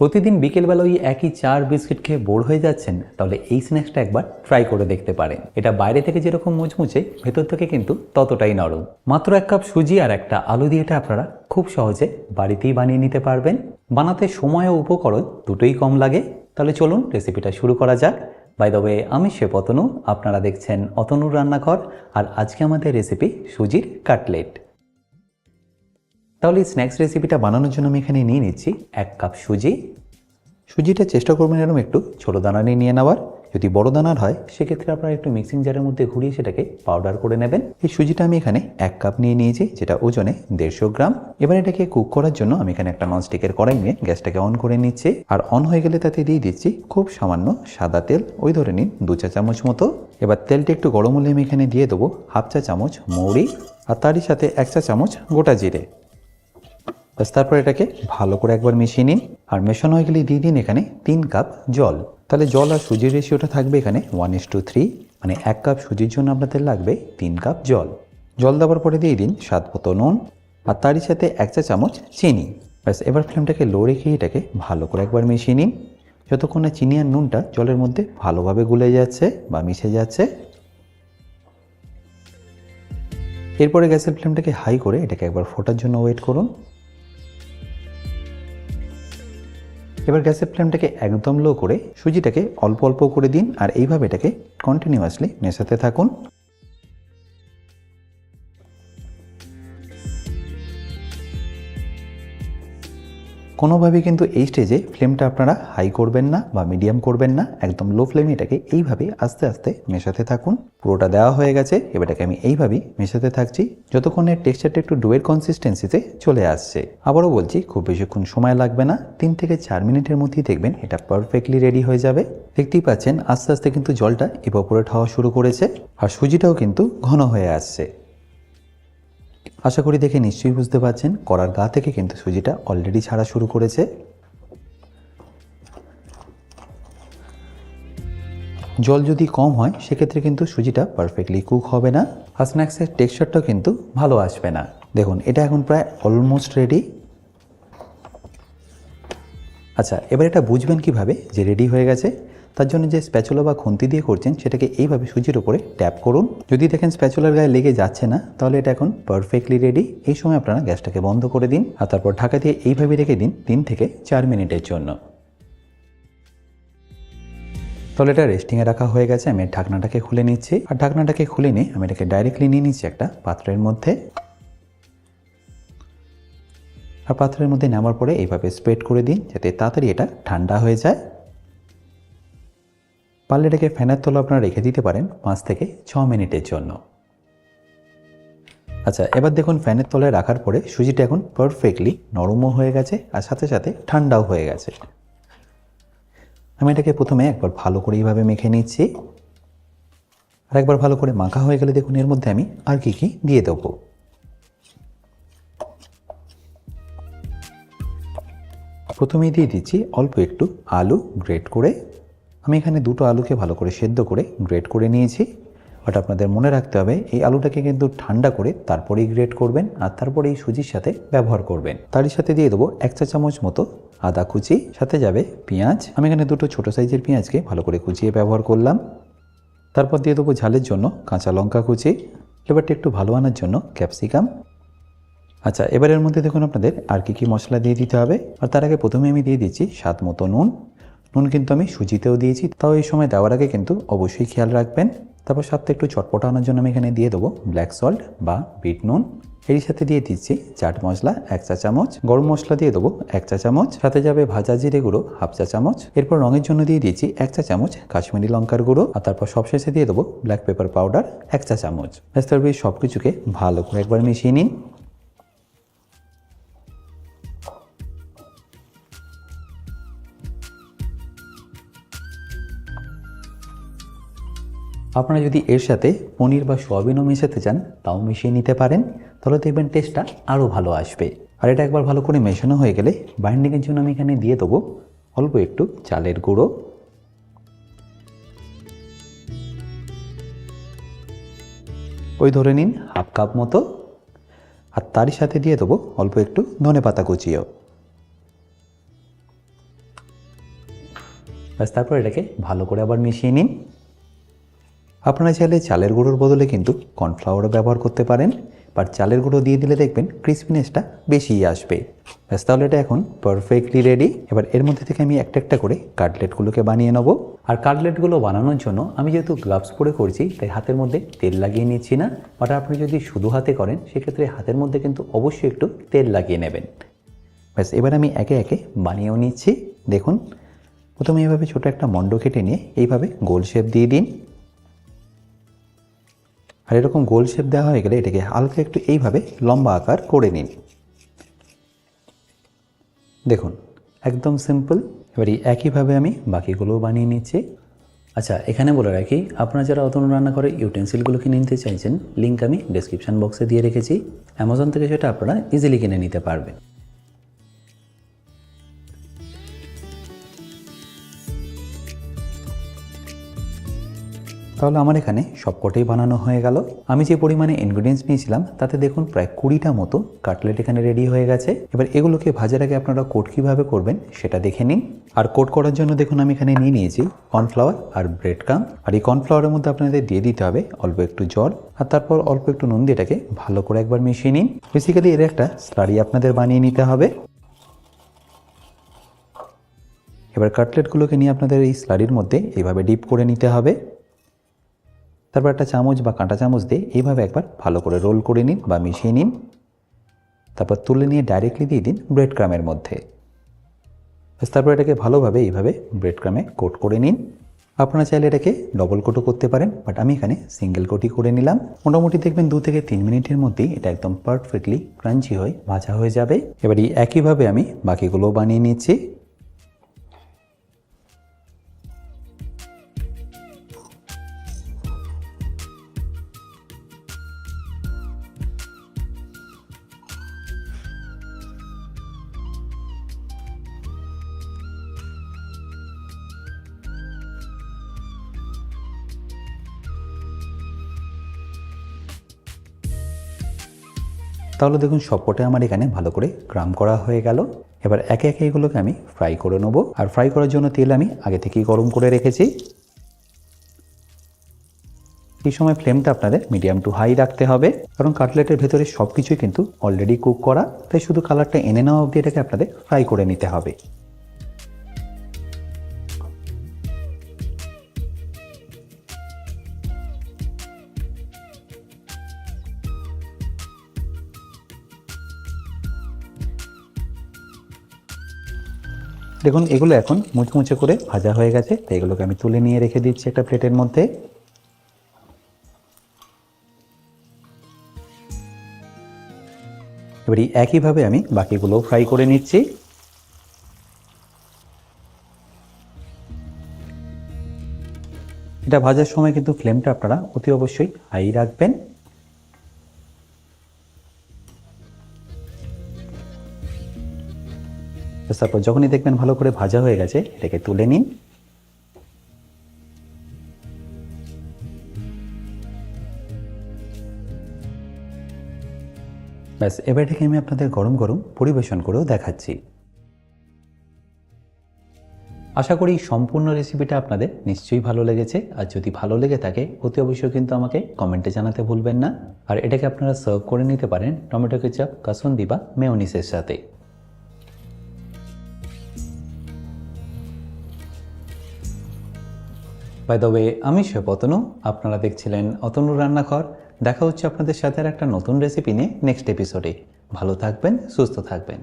প্রতিদিন বিকেলবেলা ওই একই চার বিস্কিট খেয়ে বোর হয়ে যাচ্ছেন, তাহলে এই স্ন্যাক্সটা একবার ট্রাই করে দেখতে পারেন। এটা বাইরে থেকে যেরকম মুচমুচে, ভেতর থেকে কিন্তু ততটাই নরম। মাত্র এক কাপ সুজি আর একটা আলু দিয়ে এটা আপনারা খুব সহজে বাড়িতেই বানিয়ে নিতে পারবেন। বানাতে সময় ও উপকরণ দুটোই কম লাগে। তাহলে চলুন রেসিপিটা শুরু করা যাক। বাই দ্য ওয়ে আমি শেফ অতনু, আপনারা দেখছেন অতনুর রান্নাঘর, আর আজকে আমাদের রেসিপি সুজির কাটলেট। তাহলে স্ন্যাক্স রেসিপিটা বানানোর জন্য আমি এখানে নিয়ে নিচ্ছি এক কাপ সুজি। সুজিটা চেষ্টা করবেন এরকম একটু ছোটো দানা নিয়ে নিয়ে নেওয়ার। যদি বড় দানার হয়, সেক্ষেত্রে আপনারা একটু মিক্সিং জারের মধ্যে ঘুরিয়ে সেটাকে পাউডার করে নেবেন। এই সুজিটা আমি এখানে এক কাপ নিয়ে নিয়েছি, যেটা ওজনে দেড়শো গ্রাম। এবার এটাকে কুক করার জন্য আমি এখানে একটা ননস্টিকের কড়াই নিয়ে গ্যাসটাকে অন করে নিচ্ছি। আর অন হয়ে গেলে তাতে দিয়ে দিচ্ছি খুব সামান্য সাদা তেল। ওই ধরে নিন দু চা চামচ মতো। এবার তেলটা একটু গরম হলে আমি এখানে দিয়ে দেবো হাফ চা চামচ মৌরি। আর তারই সাথে এক চা চামচ গোটা জিরে। ব্যাস তারপর এটাকে ভালো করে একবার মিশিয়ে নিন। আর মেশানো হয়ে গেলে দিয়ে দিন এখানে তিন কাপ জল। তাহলে জল আর সুজির রেশিওটা থাকবে এখানে ওয়ান ইস টু থ্রি মানে এক কাপ সুজির জন্য আপনাদের লাগবে তিন কাপ জল। জল দেওয়ার পরে দিয়ে দিন স্বাদ মতো নুন আর তারই সাথে এক চা চামচ চিনি। ব্যাস, এবার ফ্লেমটাকে লো রেখে এটাকে ভালো করে একবার মিশিয়ে নিন। যতক্ষণ না চিনি আর নুনটা জলের মধ্যে ভালোভাবে গুলে যাচ্ছে বা মিশে যাচ্ছে। এরপরে গ্যাসের ফ্লেমটাকে হাই করে এটাকে একবার ফোটার জন্য ওয়েট করুন। এবার গ্যাসের ফ্লেমটাকে একদম লো করে সুজিটাকে অল্প অল্প করে দিন আর এইভাবে এটাকে কন্টিনিউয়াসলি মেশাতে থাকুন। কোনোভাবেই কিন্তু এই স্টেজে ফ্লেমটা আপনারা হাই করবেন না বা মিডিয়াম করবেন না, একদম লো ফ্লেমে এটাকে এইভাবে আস্তে আস্তে মেশাতে থাকুন। পুরোটা দেওয়া হয়ে গেছে এবার এটাকে আমি এইভাবেই মেশাতে থাকছি যতক্ষণের টেক্সচারটা একটু ডোয়ের কনসিস্টেন্সিতে চলে আসছে। আবারও বলছি, খুব বেশিক্ষণ সময় লাগবে না, তিন থেকে চার মিনিটের মধ্যেই দেখবেন এটা পারফেক্টলি রেডি হয়ে যাবে। দেখতেই পাচ্ছেন, আস্তে আস্তে কিন্তু জলটা ইভাপোরেট হওয়া শুরু করেছে, আর সুজিটাও কিন্তু ঘন হয়ে আসছে। আশা করি দেখে নিশ্চয়ই বুঝতে পারছেন কড়ার গা থেকে কিন্তু সুজিটা অলরেডি ছাড়া শুরু করেছে। জল যদি কম হয়, সেক্ষেত্রে কিন্তু সুজিটা পারফেক্টলি কুক হবে না, আর স্ন্যাক্সের টেক্সচারটাও কিন্তু ভালো আসবে না। দেখুন, এটা এখন প্রায় অলমোস্ট রেডি আচ্ছা এবার এটা বুঝবেন কীভাবে যে রেডি হয়ে গেছে। তার জন্য যে স্প্যাচুলা বা খুন্তি দিয়ে করছেন, সেটাকে এইভাবে সুজির উপরে ট্যাপ করুন। যদি দেখেন স্প্যাচুলার গায়ে লেগে যাচ্ছে না, তাহলে এটা এখন পারফেক্টলি রেডি এই সময় আপনারা গ্যাসটাকে বন্ধ করে দিন আর তারপর ঢাকা দিয়ে এইভাবে রেখে দিন তিন থেকে চার মিনিটের জন্য। তাহলে এটা রেস্টিংয়ে রাখা হয়ে গেছে, আমি ঢাকনাটাকে খুলে নিচ্ছি। আর ঢাকনাটাকে খুলে নিয়ে আমি এটাকে ডাইরেক্টলি নিয়ে নিচ্ছি একটা পাত্রের মধ্যে। আর পাত্রের মধ্যে নেওয়ার পরে এইভাবে স্প্রেড করে দিন, যাতে তাড়াতাড়ি এটা ঠান্ডা হয়ে যায়। পারলে এটাকে ফ্যানের তলা আপনারা রেখে দিতে পারেন পাঁচ থেকে ছ মিনিটের জন্য। আচ্ছা এবার দেখুন ফ্যানের তলায় রাখার পরে সুজিটা এখন পারফেক্টলি নরমও হয়ে গেছে আর সাথে সাথে ঠান্ডাও হয়ে গেছে। আমি এটাকে প্রথমে একবার ভালো করে এইভাবে মেখে নিচ্ছি। আর একবার ভালো করে মাখা হয়ে গেলে দেখুন এর মধ্যে আমি আর কি কি দিয়ে দেবো। প্রথমেই দিয়ে দিচ্ছি অল্প একটু আলু গ্রেট করে আমি এখানে দুটো আলুকে ভালো করে সেদ্ধ করে গ্রেট করে নিয়েছি। বাট আপনাদের মনে রাখতে হবে, এই আলুটাকে কিন্তু ঠান্ডা করে তারপরেই গ্রেট করবেন আর তারপরে এই সুজির সাথে ব্যবহার করবেন। তারই সাথে দিয়ে দেবো এক চা চামচ মতো আদা কুচি, সাথে যাবে পেঁয়াজ। আমি এখানে দুটো ছোটো সাইজের পেঁয়াজকে ভালো করে কুচিয়ে ব্যবহার করলাম। তারপর দিয়ে দেবো ঝালের জন্য কাঁচা লঙ্কা কুচি। ফ্লেভারটা একটু ভালো আনার জন্য ক্যাপসিকাম। আচ্ছা এবারের মধ্যে দেখুন আপনাদের আর কি কি মশলা দিয়ে দিতে হবে। আর তার আগে প্রথমে আমি দিয়ে দিচ্ছি স্বাদ মতো নুন। নুন কিন্তু আমি সুজিতেও দিয়েছি, তাও এই সময় দেওয়ার আগে কিন্তু অবশ্যই খেয়াল রাখবেন। তারপর সাথে একটু চটপটা আনার জন্য আমি এখানে দিয়ে দেবো ব্ল্যাক সল্ট বা বিট নুন। এর সাথে দিয়ে দিচ্ছি চাট মশলা এক চা চামচ, গরম মশলা দিয়ে দেবো এক চা চামচ, সাথে যাবে ভাজা জিরে গুঁড়ো হাফ চা চামচ। এরপর রঙের জন্য দিয়ে দিচ্ছি এক চা চামচ কাশ্মীরি লঙ্কার গুঁড়ো আর তারপর সবশেষে দিয়ে দেবো ব্ল্যাক পেপার পাউডার এক চা চামচ। সব কিছুকে ভালো করে একবার মিশিয়ে নিন। আপনারা যদি এর সাথে পনির বা সোয়াবিনও মেশাতে চান, তাও মিশিয়ে নিতে পারেন। তাহলে দেখবেন টেস্টটা আরও ভালো আসবে। আর এটা একবার ভালো করে মেশানো হয়ে গেলে বাইন্ডিংয়ের জন্য আমি এখানে দিয়ে দেবো অল্প একটু চালের গুঁড়ো। ওই ধরে নিন হাফ কাপ মতো। আর তারই সাথে দিয়ে দেবো অল্প একটু ধনে পাতা কুচিও। ব্যাস, তারপর এটাকে ভালো করে আবার মিশিয়ে নিন। আপনারা চাইলে চালের গুঁড়োর বদলে কিন্তু কর্নফ্লাওয়ারও ব্যবহার করতে পারেন, বাট চালের গুঁড়ো দিয়ে দিলে দেখবেন ক্রিসপিনেসটা বেশিই আসবে। ব্যাস, তাহলে এটা এখন পারফেক্টলি রেডি এবার এর মধ্যে থেকে আমি একটা একটা করে কাটলেটগুলোকে বানিয়ে নেব। আর কাটলেটগুলো বানানোর জন্য আমি যেহেতু গ্লাভস পরে করছি, তাই হাতের মধ্যে তেল লাগিয়ে নিচ্ছি না। বাট আপনি যদি শুধু হাতে করেন, সেক্ষেত্রে হাতের মধ্যে কিন্তু অবশ্যই একটু তেল লাগিয়ে নেবেন। ব্যাস, এবার আমি একে একে বানিয়েও নিচ্ছি। দেখুন, প্রথমে এভাবে ছোটো একটা মণ্ড কেটে নিয়ে এইভাবে গোল শেপ দিয়ে দিন। আর এরকম গোল শেপ দেওয়া হয়ে গেলে এটাকে হালকা একটু এইভাবে লম্বা আকার করে নিন। দেখুন, একদম সিম্পল এবার একইভাবে আমি বাকিগুলোও বানিয়ে নিচ্ছি। আচ্ছা এখানে বলে রাখি, আপনারা যারা অতন রান্না করে ইউটেন্সিলগুলো কিনে নিতে চাইছেন লিঙ্ক আমি ডেসক্রিপশন বক্সে দিয়ে রেখেছি। অ্যামাজন থেকে সেটা আপনারা ইজিলি কিনে নিতে পারবেন। তাহলে আমার এখানে সবকটাই বানানো হয়ে গেল। আমি যে পরিমাণে ইনগ্রিডিয়েন্টস নিয়েছিলাম, তাতে দেখুন প্রায় কুড়িটা মতো কাটলেট এখানে রেডি হয়ে গেছে। এবার এগুলোকে ভাজার আগে আপনারা কোট কীভাবে করবেন সেটা দেখে নিন। আর কোট করার জন্য দেখুন আমি এখানে নিয়ে নিয়েছি কর্নফ্লাওয়ার আর ব্রেড কাম আর এই কর্নফ্লাওয়ারের মধ্যে আপনাদের দিয়ে দিতে হবে অল্প একটু জল। আর তারপর অল্প একটু নুন দিয়ে এটাকে ভালো করে একবার মিশিয়ে নিন। বেসিক্যালি এর একটা স্লারি আপনাদের বানিয়ে নিতে হবে। এবার কাটলেটগুলোকে নিয়ে আপনাদের এই স্লারির মধ্যে এইভাবে ডিপ করে নিতে হবে। তারপর একটা চামচ বা কাঁটা চামচ দিয়ে এইভাবে একবার ভালো করে রোল করে নিন বা মিশিয়ে নিন। তারপর তুলে নিয়ে ডাইরেক্টলি দিয়ে দিন ব্রেড ক্রামের মধ্যে তারপর এটাকে ভালোভাবে এইভাবে ব্রেড ক্রামে কোট করে নিন। আপনারা চাইলে এটাকে ডবল কোটও করতে পারেন বাট আমি এখানে সিঙ্গেল কোটই করে নিলাম। মোটামুটি দেখবেন দু থেকে তিন মিনিটের মধ্যেই এটা একদম পারফেক্টলি ক্রাঞ্চি হয়ে ভাজা হয়ে যাবে। এবার এই একইভাবে আমি বাকিগুলোও বানিয়ে নিচ্ছি। তাহলে দেখুন সবকটাই আমার এখানে ভালো করে গ্রাম করা হয়ে গেল। এবার একে একে এগুলোকে আমি ফ্রাই করে নেব। আর ফ্রাই করার জন্য তেল আমি আগে থেকেই গরম করে রেখেছি। এই সময় ফ্লেমটা আপনাদের মিডিয়াম টু হাই রাখতে হবে। কারণ কাটলেটের ভেতরে সব কিছুই কিন্তু অলরেডি কুক করা। তাই শুধু কালারটা এনে নেওয়া অবধি এটাকে আপনাদের ফ্রাই করে নিতে হবে। দেখুন, এগুলো এখন মুচমুচে করে ভাজা হয়ে গেছে, তাই এগুলোকে আমি তুলে নিয়ে রেখে দিচ্ছি একটা প্লেটের মধ্যে। এবার একইভাবে আমি বাকিগুলো ফ্রাই করে নিচ্ছি। এটা ভাজার সময় কিন্তু ফ্লেমটা আপনারা অতি অবশ্যই হাই রাখবেন। তারপর যখনই দেখবেন ভালো করে ভাজা হয়ে গেছে, এটাকে তুলে নিন। ব্যাস, এবার এটাকে আমি আপনাদের গরম গরম পরিবেশন করেও দেখাচ্ছি। আশা করি সম্পূর্ণ রেসিপিটা আপনাদের নিশ্চয়ই ভালো লেগেছে। আর যদি ভালো লেগে থাকে, অতি অবশ্যই কিন্তু আমাকে কমেন্টে জানাতে ভুলবেন না। আর এটাকে আপনারা সার্ভ করে নিতে পারেন টমেটো কেচাপ কাসুন্দি বা মেয়নিসের সাথে। বাই দ্য ওয়ে আমি শেফ অতনু আপনারা দেখছিলেন অতনু রান্নাঘর। দেখা হচ্ছে আপনাদের সাথে আর একটা নতুন রেসিপি নিয়ে নেক্সট এপিসোডে ভালো থাকবেন, সুস্থ থাকবেন।